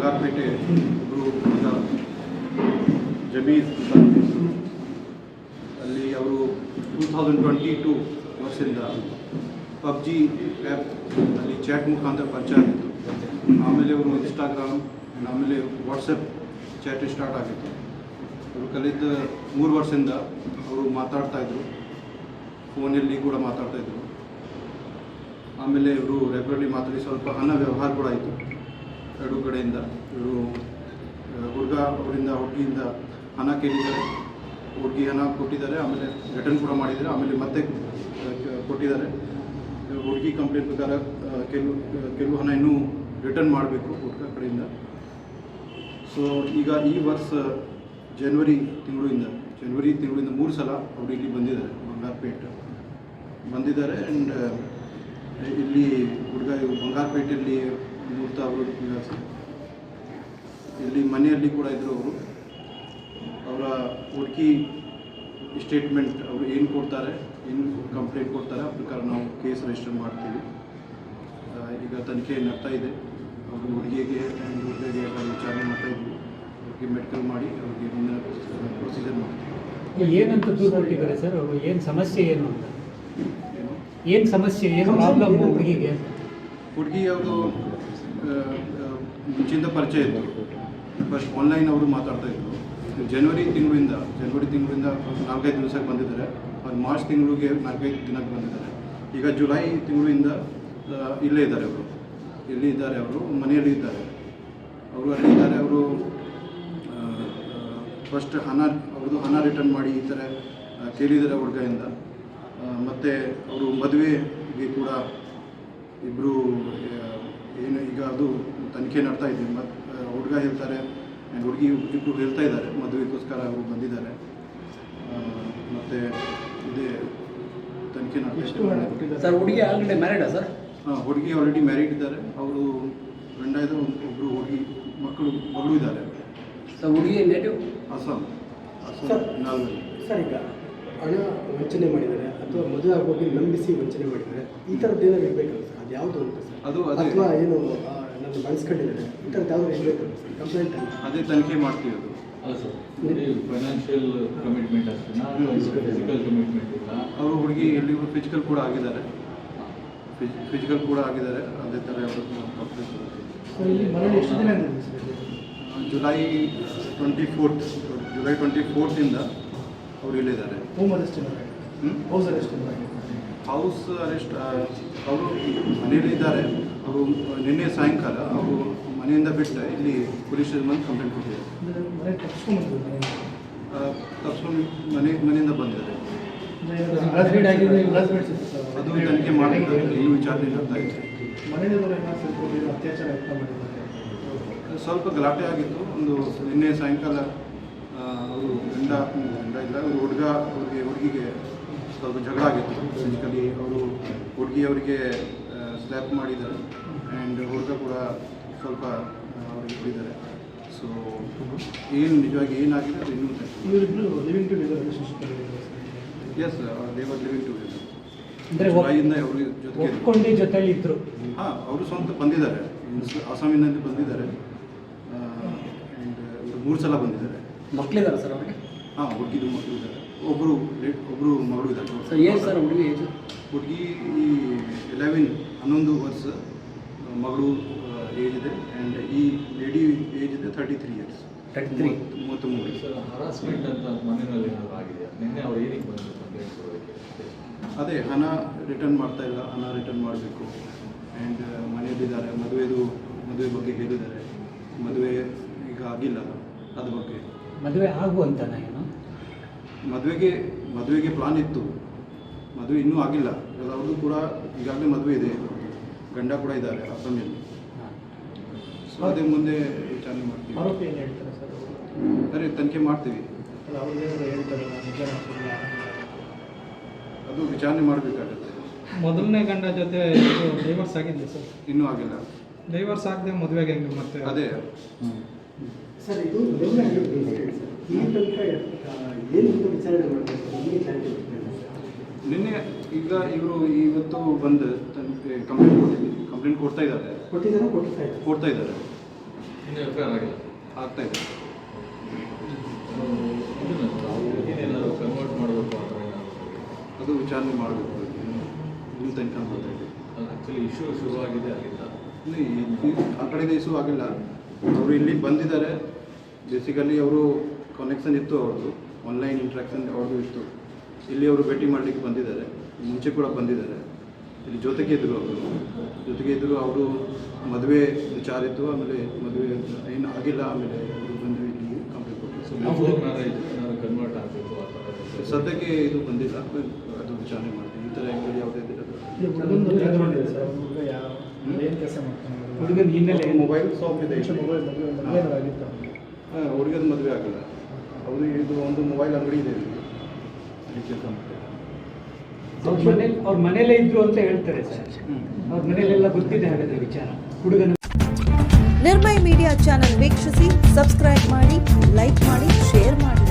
ಬಂಗಾರಪೇಟೆ ಒಬ್ಬರು ಜಮೀರ್. ಅಲ್ಲಿ ಅವರು ಟೂ ತೌಸಂಡ್ ಟ್ವೆಂಟಿ ಟೂ ವರ್ಷದಿಂದ ಪಬ್ಜಿ ಆ್ಯಪ್ ಅಲ್ಲಿ ಚಾಟ್ ಮುಖಾಂತರ ಪರಿಚಯ ಆಗಿತ್ತು. ಆಮೇಲೆ ಅವರು ಇನ್ಸ್ಟಾಗ್ರಾಮ್ ಆಮೇಲೆ ವಾಟ್ಸಪ್ ಚಾಟ್ ಸ್ಟಾರ್ಟ್ ಆಗಿತ್ತು. ಅವರು ಕಲಿತ ಮೂರು ವರ್ಷದಿಂದ ಅವರು ಮಾತಾಡ್ತಾಯಿದ್ರು ಫೋನಲ್ಲಿ ಕೂಡ ಮಾತಾಡ್ತಾಯಿದ್ರು ಆಮೇಲೆ ಇವರು ರೆಗ್ಯುಲರ್ಲಿ ಮಾತಾಡಿ ಸ್ವಲ್ಪ ಹಣ ವ್ಯವಹಾರ ಕೂಡ ಆಯಿತು. ಎರಡು ಕಡೆಯಿಂದ, ಇವರು ಹುಡುಗ ಅವರಿಂದ, ಹುಡುಗಿಯಿಂದ ಹಣ ಕೇಳಿದ್ದಾರೆ. ಹುಡುಗಿ ಹಣ ಕೊಟ್ಟಿದ್ದಾರೆ, ಆಮೇಲೆ ರಿಟರ್ನ್ ಕೂಡ ಮಾಡಿದ್ದಾರೆ, ಆಮೇಲೆ ಮತ್ತೆ ಕೊಟ್ಟಿದ್ದಾರೆ. ಹುಡುಗಿ ಕಂಪ್ಲೇಂಟ್ ಪ್ರಕಾರ ಕೆಲವು ಕೆಲವು ಹಣ ಇನ್ನೂ ರಿಟರ್ನ್ ಮಾಡಬೇಕು ಹುಡುಗ ಕಡೆಯಿಂದ. ಸೊ ಈಗ ಈ ವರ್ಷ ಜನವರಿ ತಿಂಗಳಿಂದ ಜನವರಿ ತಿಂಗಳಿಂದ ಮೂರು ಸಲ ಅವರು ಇಲ್ಲಿ ಬಂದಿದ್ದಾರೆ, ಬಂಗಾರಪೇಟೆ. ಬಂದಿದ್ದಾರೆ ಆ್ಯಂಡ್ ಇಲ್ಲಿ ಹುಡುಗ ಬಂಗಾರಪೇಟೆಯಲ್ಲಿ ಮೂರ್ತ ಅವರು ನಿವಾಸ ಇಲ್ಲಿ ಮನೆಯಲ್ಲಿ ಕೂಡ ಇದ್ದರು ಅವರು. ಅವರ ಹುಡುಕಿ ಸ್ಟೇಟ್ಮೆಂಟ್ ಅವರು ಏನು ಕೊಡ್ತಾರೆ ಏನು ಕಂಪ್ಲೇಂಟ್ ಕೊಡ್ತಾರೆ ಆ ಪ್ರಕಾರ ನಾವು ಕೇಸ್ ರಿಜಿಸ್ಟರ್ ಮಾಡ್ತೀವಿ. ಈಗ ತನಿಖೆ ನಡ್ತಾ ಇದೆ. ಅವರು ಹುಡುಗಿಗೆ ಹುಡುಗಿಗೆ ವಿಚಾರಣೆ ಮಾಡ್ತಾ ಇದ್ವಿ. ಅವ್ರಿಗೆ ಮೆಡಿಕಲ್ ಮಾಡಿ ಅವ್ರಿಗೆ ಮುಂದಿನ ಪ್ರೊಸೀಜರ್ ಮಾಡ್ತೀವಿ. ಏನಂತ ದೂರು ಕೊಟ್ಟಿದ್ದಾರೆ ಸರ್ ಅವರು? ಏನು ಸಮಸ್ಯೆ ಏನು ಅಂತ? ಏನು? ಏನು ಸಮಸ್ಯೆ ಏನು ಪ್ರಾಬ್ಲಮ್ ಹುಡುಗಿಗೆ? ಹುಡುಗಿ ಅವರು ಮುಂಚಿಂದ ಪರಿಚಯ ಇತ್ತು ಫಸ್ಟ್ ಆನ್ಲೈನ್ ಅವರು ಮಾತಾಡ್ತಾ ಇದ್ರು ಜನವರಿ ತಿಂಗಳಿಂದ ಜನವರಿ ತಿಂಗಳಿಂದ ನಾಲ್ಕೈದು ದಿವಸಕ್ಕೆ ಬಂದಿದ್ದಾರೆ. ಅವ್ರು ಮಾರ್ಚ್ ತಿಂಗಳಿಗೆ ನಾಲ್ಕೈದು ದಿನಕ್ಕೆ ಬಂದಿದ್ದಾರೆ. ಈಗ ಜುಲೈ ತಿಂಗಳಿಂದ ಇಲ್ಲೇ ಇದ್ದಾರೆ ಅವರು. ಇಲ್ಲಿ ಇದ್ದಾರೆ ಅವರು? ಮನೆಯಲ್ಲಿ ಇದ್ದಾರೆ. ಅವರು ಅಲ್ಲಿ ಇದ್ದಾರೆ. ಅವರು ಫಸ್ಟ್ ಹಣ, ಅವ್ರದ್ದು ಹಣ ರಿಟರ್ನ್ ಮಾಡಿ ಈ ಥರ ಕೇಳಿದ್ದಾರೆ ಹುಡುಗರಿಂದ. ಮತ್ತು ಅವರು ಮದುವೆಗೆ ಕೂಡ ಇಬ್ಬರು ಈಗ ಅದು ತನಿಖೆ ನಡ್ತಾ ಇದೆ. ಮತ್ತು ಹುಡುಗ ಹೇಳ್ತಾರೆ ಆ್ಯಂಡ್ ಹುಡುಗಿ ಇಬ್ಬರು ಹೇಳ್ತಾ ಇದ್ದಾರೆ. ಮದುವೆಗೋಸ್ಕರ ಅವರು ಬಂದಿದ್ದಾರೆ. ಮತ್ತು ಇದೇ ತನಿಖೆ ನಡ್ತಾ ಇದೆ. ಸರ್ ಹುಡುಗಿ ಆಲ್ರೆಡಿ ಮ್ಯಾರಿಡಾ ಸರ್? ಹಾಂ ಹುಡುಗಿ ಆಲ್ರೆಡಿ ಮ್ಯಾರಿಡ್ ಇದ್ದಾರೆ. ಅವರು ಗಂಡ ಇದೆ ಒಬ್ಬರು ಹುಡುಗಿ ಮಕ್ಕಳು ಮಗಳು ಇದ್ದಾರೆ. ಸರ್ ಹುಡುಗಿ ನೇಟಿವ್ ಅಸ್ಸಾಂ. ಅಸ್ಸಾಂ ಸರ್. ನಾಲ್ಕು ಸರ್ ಈಗ ಹಣ ವಂಚನೆ ಮಾಡಿದ್ದಾರೆ ಅಥವಾ ಮದುವೆ ಆಗೋಗಿ ನಂಬಿಸಿ ವಂಚನೆ ಮಾಡಿದ್ದಾರೆ ಈ ಥರದ್ದು ಏನಾದ್ರು ಇರಬೇಕಲ್ಲ ಸರ್? ಅದು ಯಾವುದು ಅಂತ ಸರ್? ಅದು ಅಥವಾ ಏನು ನನ್ನ ಬಳಸ್ಕೊಂಡಿದ್ದಾರೆ ಈ ಥರದ್ದು ಯಾವ್ದು ಇರಬೇಕಲ್ಲ ಸರ್? ಕಂಪ್ಲೇಂಟ್ ಅದೇ ತನಿಖೆ ಮಾಡ್ತೀವಿ ಅದು. ಫೈನಾನ್ಷಿಯಲ್ ಕಮಿಟ್ಮೆಂಟ್ ಅಷ್ಟೇ ಫಿಸಿಕಲ್ ಕಮಿಟ್ಮೆಂಟ್ ಇಲ್ಲ? ಅವರು ಹುಡುಗಿ ಎಲ್ಲಿ ಫಿಸಿಕಲ್ ಕೂಡ ಆಗಿದ್ದಾರೆ. ಫಿಸಿಕಲ್ ಕೂಡ ಆಗಿದ್ದಾರೆ. ಅದೇ ಥರ ಅವರು ಕಂಪ್ಲೇಂಟ್ ಸರ್ ಇಲ್ಲಿ ಮನೇಲಿ ಎಷ್ಟು ದಿನ ಇದೆ sir? July twenty fourth July twenty ಫೋರ್ತಿಂದ ಅವರು ಇಲ್ಲಿದ್ದಾರೆ home? Arrest? House arrest house arrest ಅವರು ಮನೆಯಲ್ಲಿದ್ದಾರೆ ಅವರು ನಿನ್ನೆ ಸಾಯಂಕಾಲ ಅವರು ಮನೆಯಿಂದ ಬಿಟ್ಟು ಇಲ್ಲಿ ಪೊಲೀಸ್ ಬಂದು ಕಂಪ್ಲೇಂಟ್ ಕೊಟ್ಟಿದ್ದಾರೆ. ತಪ್ಸ್ಕೊಂಡು ಮನೆ ಮನೆಯಿಂದ ಬಂದಿದ್ದಾರೆ. ಅದು ತನಿಖೆ ಮಾಡಿದ್ದಾರೆ. ಇನ್ನೂ ವಿಚಾರಣೆ ನಡ್ತಾ ಇದೆ. ಸ್ವಲ್ಪ ಗಲಾಟೆ ಆಗಿತ್ತು. ಒಂದು ನಿನ್ನೆ ಸಾಯಂಕಾಲ ಅವರು ಇಲ್ಲ ಅವರು ಹುಡುಗ ಹುಡುಗಿ ಹುಡುಗಿಗೆ ಸ್ವಲ್ಪ ಜಗಳ ಆಗಿತ್ತು. ಫಿಸಿಕಲಿ ಅವರು ಹುಡುಗಿ ಅವರಿಗೆ ಸ್ಲ್ಯಾಪ್ ಮಾಡಿದ್ದಾರೆ. ಆ್ಯಂಡ್ ಹುಡುಗ ಕೂಡ ಸ್ವಲ್ಪ ಅವ್ರಿಗೆ ಹೋಗಿದ್ದಾರೆ ಸೊ ಏನು ನಿಜವಾಗಿ ಏನಾಗಿದೆ ಅದು ಇನ್ನೂ ಇವರಿಬ್ರು living together yes they are living to ಅಂದರೆ ಜುಲೈಯಿಂದ ಅವ್ರ ಜೊತೆ ಒಪ್ಕೊಂಡು ಜೊತೆಲಿ ಇದ್ರು. ಹಾಂ ಅವರು ಸ್ವಂತ ಬಂದಿದ್ದಾರೆ. ಅಸ್ಸಾಮಿನಲ್ಲಿ ಬಂದಿದ್ದಾರೆ. ಆ್ಯಂಡ್ ಮೂರು ಸಲ ಬಂದಿದ್ದಾರೆ. ಮಕ್ಕಳಿದ್ದಾರೆ ಸರ್ ಅವ್ರಿಗೆ? ಹಾಂ ಹುಡುಗಿದು ಮಕ್ಕಳು ಇದ್ದಾರೆ ಒಬ್ಬರು ಒಬ್ಬರು ಮಗಳು ಇದ್ದಾರೆ ಸರ್ ಏನು ಸರ್ ಹುಡುಗಿ ಏಜ್ ಹುಡುಗಿ ಈ ಎಲೆವೆನ್ ಹನ್ನೊಂದು ವರ್ಷ ಮಗಳು ಏಜ್ ಇದೆ. ಆ್ಯಂಡ್ ಈ ಲೇಡಿ ಏಜ್ ಇದೆ ತರ್ಟಿ ತ್ರೀ ಇಯರ್ಸ್ 33. ಮೂವತ್ತ್ಮೂರು ಸರ್ ಹರಾಸ್ಮೆಂಟ್ ಅಂತ ಮನೆಯಲ್ಲಿ ಏನಾದರೂ ಆಗಿದೆ? ನಿನ್ನೆ ಅವ್ರು ಏನಕ್ಕೆ ಬಂದರು ಕಂಪ್ಲೇಂಟ್ ಕೊಡೋದಕ್ಕೆ ಅದೇ ಹಣ ರಿಟರ್ನ್ ಮಾಡ್ತಾ ಇಲ್ಲ. ಹಣ ರಿಟರ್ನ್ ಮಾಡಬೇಕು. ಆ್ಯಂಡ್ ಮನೆಯಲ್ಲಿದ್ದಾರೆ. ಮದುವೆದು ಮದುವೆ ಬಗ್ಗೆ ಹೇಳಿದ್ದಾರೆ. ಮದುವೆ ಈಗ ಆಗಿಲ್ಲ. ಅದ್ರ ಬಗ್ಗೆ. ಮದುವೆ ಆಗುವಂತ ಏನು ಮದುವೆಗೆ ಮದುವೆಗೆ ಪ್ಲಾನ್ ಇತ್ತು. ಮದುವೆ ಇನ್ನೂ ಆಗಿಲ್ಲ. ಅವ್ರದ್ದು ಕೂಡ ಈಗಾಗಲೇ ಮದುವೆ ಇದೆ. ಗಂಡ ಕೂಡ ಇದ್ದಾರೆ ಅಸ್ಸಾಮಿಯಲ್ಲಿ ಹಾಂ. ಸೊ ಅದೇ ಮುಂದೆ ವಿಚಾರಣೆ ಮಾಡ್ತೀವಿ. ಆರೋಪಿ ಏನು ಹೇಳ್ತಾರೆ ಸರ್ ತನಿಖೆ ಮಾಡ್ತೀವಿ. ಅದು ವಿಚಾರಣೆ ಮಾಡಬೇಕಾಗುತ್ತೆ. ಮೊದಲನೇ ಗಂಡ ಜೊತೆ ಡೈವರ್ಸ್ ಆಗಿದೆ ಸರ್? ಇನ್ನೂ ಆಗಿಲ್ಲ. ಡೈವರ್ಸ್ ಆಗದೆ ಮದುವೆಗೆ ಹೆಂಗೆ ಮತ್ತೆ? ಅದೇ. ಸರ್ ಇದು ಈ ತನಕ ಏನು ವಿಚಾರಣೆ ಮಾಡಬೇಕು ನಿನ್ನೆ ಈಗ ಇವರು ಇವತ್ತು ಬಂದು ಕಂಪ್ಲೇಂಟ್ ಕೊಟ್ಟಿದ್ದೀವಿ ಕಂಪ್ಲೇಂಟ್ ಕೊಡ್ತಾ ಇದ್ದಾರೆ. ಕೊಟ್ಟಿದ್ದಾರೆ ಕೊಡ್ತಾ ಇದ್ದಾರೆ. ಕೊಡ್ತಾ ಇದ್ದಾರೆ. ಇನ್ನು ಎಫ್ ಐ ಆರ್ ಆಗಿಲ್ಲ. ಆಗ್ತಾ ಇದೆ. ಏನೇನಾದರೂ ನಾವು ಕನ್ವರ್ಟ್ ಮಾಡಬೇಕು ಆ ಥರ ಏನಾದ್ರು ಅದು ವಿಚಾರಣೆ ಮಾಡಬೇಕು ನಿಮ್ಮ ತನಿಖೆ ಮಾಡ್ತಾ ಇದ್ದೀವಿ ಅದು ಆ್ಯಕ್ಚುಲಿ ಇಶ್ಯೂ ಶುರುವಾಗಿದೆ ಅಲ್ಲಿಂದ. ಇಲ್ಲಿ ಈ- ಆ ಕಡೆಯಿಂದ ಇಶ್ಯೂ ಆಗಿಲ್ಲ. ಅವರು ಇಲ್ಲಿ ಬಂದಿದ್ದಾರೆ. ಬೇಸಿಕಲಿ ಅವರು ಕನೆಕ್ಷನ್ ಇತ್ತು ಅವ್ರದ್ದು ಆನ್ಲೈನ್ ಇಂಟ್ರಾಕ್ಷನ್ ಅವ್ರದ್ದು ಇತ್ತು. ಇಲ್ಲಿ ಅವರು ಭೇಟಿ ಮಾಡಲಿಕ್ಕೆ ಬಂದಿದ್ದಾರೆ ಮುಂಚೆ ಕೂಡ ಬಂದಿದ್ದಾರೆ. ಇಲ್ಲಿ ಜೊತೆಗೆ ಇದ್ದರು ಅವರು. ಜೊತೆಗೆ ಇದ್ದರು ಅವರು ಮದುವೆ ವಿಚಾರ ಇತ್ತು ಆಮೇಲೆ ಮದುವೆ ಏನು ಆಗಿಲ್ಲ ಆಮೇಲೆ ಅವರು ಬಂದು ಇಲ್ಲಿ ಕಂಪ್ಲೀಟ್ ಸೊ ಕೊಟ್ಟರು ಕನ್ವರ್ಟ್ ಆಗಬೇಕು ಸದ್ಯಕ್ಕೆ ಇದು ಬಂದಿಲ್ಲ. ಅದು ವಿಚಾರಣೆ ಮಾಡ್ತೀವಿ. ಈ ಥರ ಹೆಂಗೆ ಯಾವುದೇ ಇದಿಲ್ಲ ಏನು ಕೆಲಸ ಮಾಡ್ತಾನೆ ಹುಡುಗನ ಹಿನ್ನೆಲೆ ಮೊಬೈಲ್ ಶಾಪ್ ಇದೆ ಮೊಬೈಲ್ ಮೊಬೈಲ್ ಆಗಿತ್ತು ಹಾಂ ಅವ್ರಿಗೆ ಅದು ಮದುವೆ ಆಗಿಲ್ಲ. ಅವರು ಇದು ಒಂದು ಮೊಬೈಲ್ ಅಂಗಡಿ ಇದೆ ಇಲ್ಲಿ. ಕೆಲಸ ಮಾಡ್ತಾರೆ ಅವ್ರ ಮನೇಲಿ ಅವ್ರ ಮನೇಲೇ ಇದ್ರು ಅಂತ ಹೇಳ್ತಾರೆ ಸರ್. ಅವ್ರ ಮನೇಲೆಲ್ಲ ಗೊತ್ತಿದೆ ಹಾಗಾದ್ರೆ ವಿಚಾರ. ಹುಡುಗನ ನಿರ್ಭಯ್ ಮೀಡಿಯಾ ಚಾನೆಲ್ ವೀಕ್ಷಿಸಿ ಸಬ್ಸ್ಕ್ರೈಬ್ ಮಾಡಿ ಲೈಕ್ ಮಾಡಿ ಶೇರ್ ಮಾಡಿ.